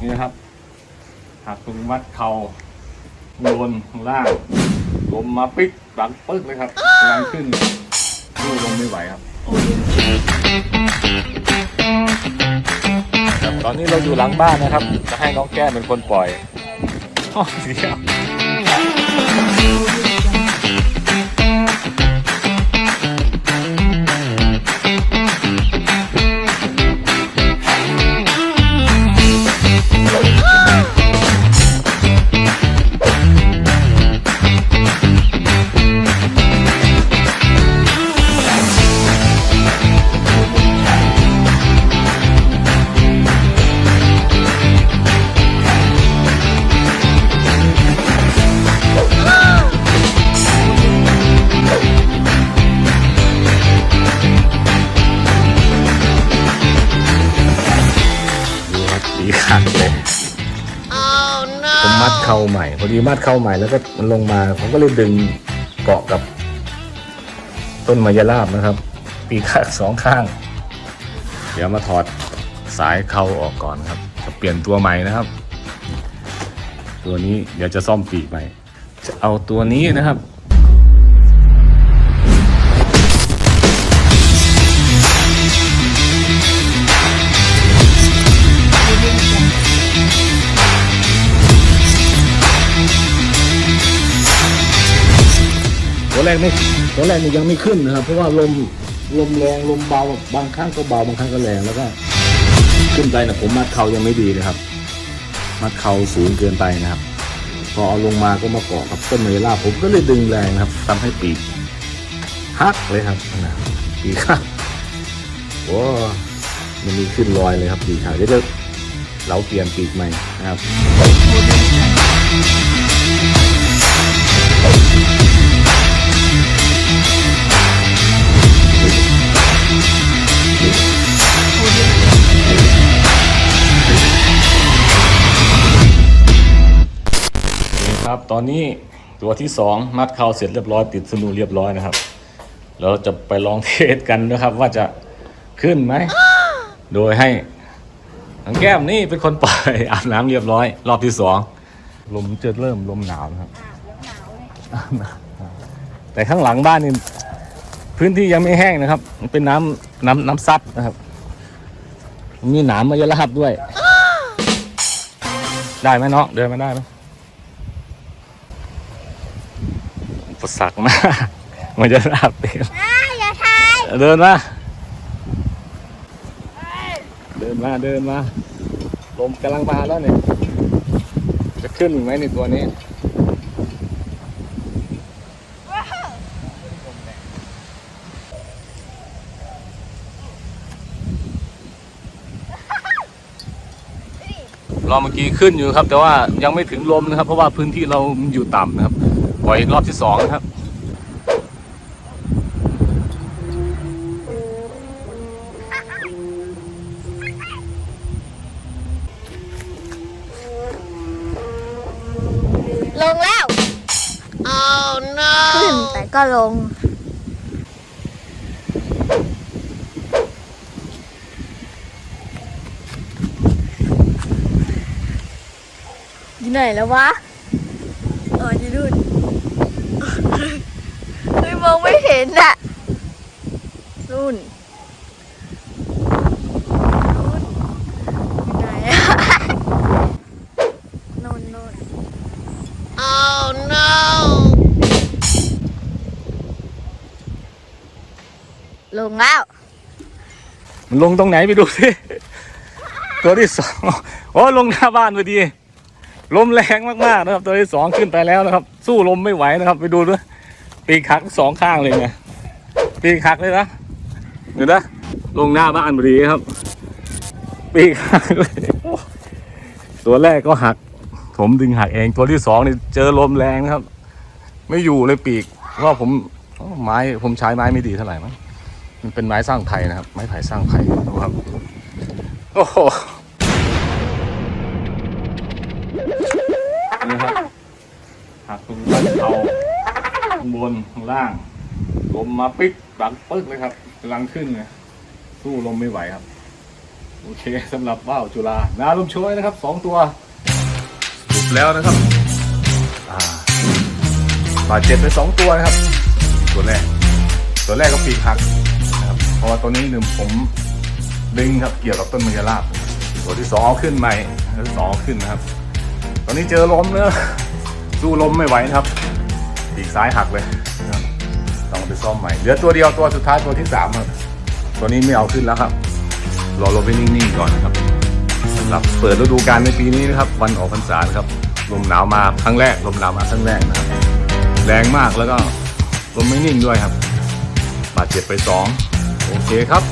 นี่นะครับ หักตรงมัดเข่าข้างบนข้างล่างลมมาปิ๊กดังปึ๊กเลยครับกำลังขึ้นดูลมไม่ไหวครับครับตอนนี้เราอยู่หลังบ้านนะครับ จะให้น้องแก้มเป็นคนปล่อยโอ้เมัดเข่าใหม่ พอดีมัดเข่าใหม่แล้วก็มันลงมาผมก็เลยดึงเกาะกับ ต้นมายาลาบนะครับ ปีกขาดสองข้าง เดี๋ยวมาถอดสายเข่าออกก่อนครับ จะเปลี่ยนตัวใหม่นะครับ ตัวนี้เดี๋ยวจะซ่อมปีกใหม่จะเอาตัวนี้นะครับ ตัวแรกไม่ตัวแรกนี่ยังไม่ขึ้นนะครับ เพราะว่าลมลมแรงลมเบาบางครั้งก็เบาบางครั้งก็แรงแล้วก็ขึ้นไปนะผมมัดเข่ายังไม่ดีเลยครับ มัดเข่าสูงเกินไปนะครับ พอเอาลงมาก็มาเกาะกับต้นเมล่าผมก็เลยดึงแรงนะครับทำให้ปีกหักเลยครับนะปีกหักโอ้มันมีขึ้นรอยเลยครับปีกหักเดี๋ยวจะเราเปลี่ยนปีกใหม่นะครับ ตอนนี้ตัวที่สองมัดเข่าเสร็จเรียบร้อยติดสนูเรียบร้อยนะครับเราจะไปลองเทสกันนะครับ ว่าจะขึ้นไหม โดยให้ทางแก้มนี่เป็นคนปล่อยอาบน้ำเรียบร้อย รอบที่สองลมจะเริ่มลมหนาวนะครับ แต่ข้างหลังบ้านนี่พื้นที่ยังไม่แห้งนะครับ มันเป็นน้ำน้ำน้ำซับนะครับ มีหนามมายาลาบด้วย ได้ไหมเนาะเดินมาได้ไหม อุปสรรคมากมันจะราบเต็มอย่าทายเดินมา เดินมาเดินมา ลมกำลังมาแล้วเนี่ย จะขึ้นอีกไหมในตัวนี้ รอบเมื่อกี้ขึ้นอยู่ครับ แต่ว่ายังไม่ถึงลมนะครับ เพราะว่าพื้นที่เราอยู่ต่ำนะครับ ปล่อยอีกรอบที่สองนะครับ ลงแล้ว oh no ขึ้นแต่ก็ลง อยู่ไหนแล้ววะอ๋ออยู่นู่น เฮ้ยมองไม่เห็นอะนู่นนู่นอยู่ไหนอะนู่นนู่น Oh no ลงแล้ว มันลงตรงไหนไปดูสิ ตัวที่สอง โอ้ ลงหน้าบ้านพอดี ลมแรงมากๆนะครับ ตัวที่สองขึ้นไปแล้วนะครับ สู้ลมไม่ไหวนะครับ ไปดูด้วยปีกหักสองข้างเลยไงปีกหักเลยนะเดี๋ยวนะลงหน้าบ้านพอดีครับ ปีกหักเลยตัวแรกก็หัก ผมดึงหักเองตัวที่สองนี่เจอลมแรงนะครับ ไม่อยู่เลยปีกเพราะผมไม้ผมใช้ไม้ไม่ดีเท่าไหร่มั้งมันเป็นไม้สร้างไผ่นะครับ ไม้ไผ่สร้างไผ่ดูครับ โอ้โห นี่ครับหักตรงต้นเขาข้างบนข้างล่างลมมาปิ๊กดังปึ๊กเลยครับกำลังขึ้นเลยสู้ลมไม่ไหวครับ โอเคสำหรับว่าวจุฬานาลุมโชยนะครับสองตัวสรุปแล้วนะครับบาดเจ็บไปสองตัวนะครับ ตัวแรก ตัวแรกก็ปีกหักนะครับเพราะว่าตัวนี้หนึ่งผมดึงครับเกี่ยวกับต้นมะยาราบตัวที่สองเอาขึ้นใหม่ตัวที่สองเอาขึ้นนะครับ ตอนนี้เจอล้มเนอะสู้ล้มไม่ไหวนะครับปีกซ้ายหักเลยต้องไปซ่อมใหม่ เหลือตัวเดียวตัวสุดท้ายตัวที่สามครับตัวนี้ไม่เอาขึ้นแล้วครับ รอลมไปนิ่งๆก่อนนะครับสำหรับเปิดฤดูกาลในปีนี้นะครับ วันออกพรรษาครับ ลมหนาวมาครั้งแรก ลมหนาวมาครั้งแรกนะครับ แรงมากแล้วก็ลมไม่นิ่งด้วยครับ บาดเจ็บไปสองโอเคครับ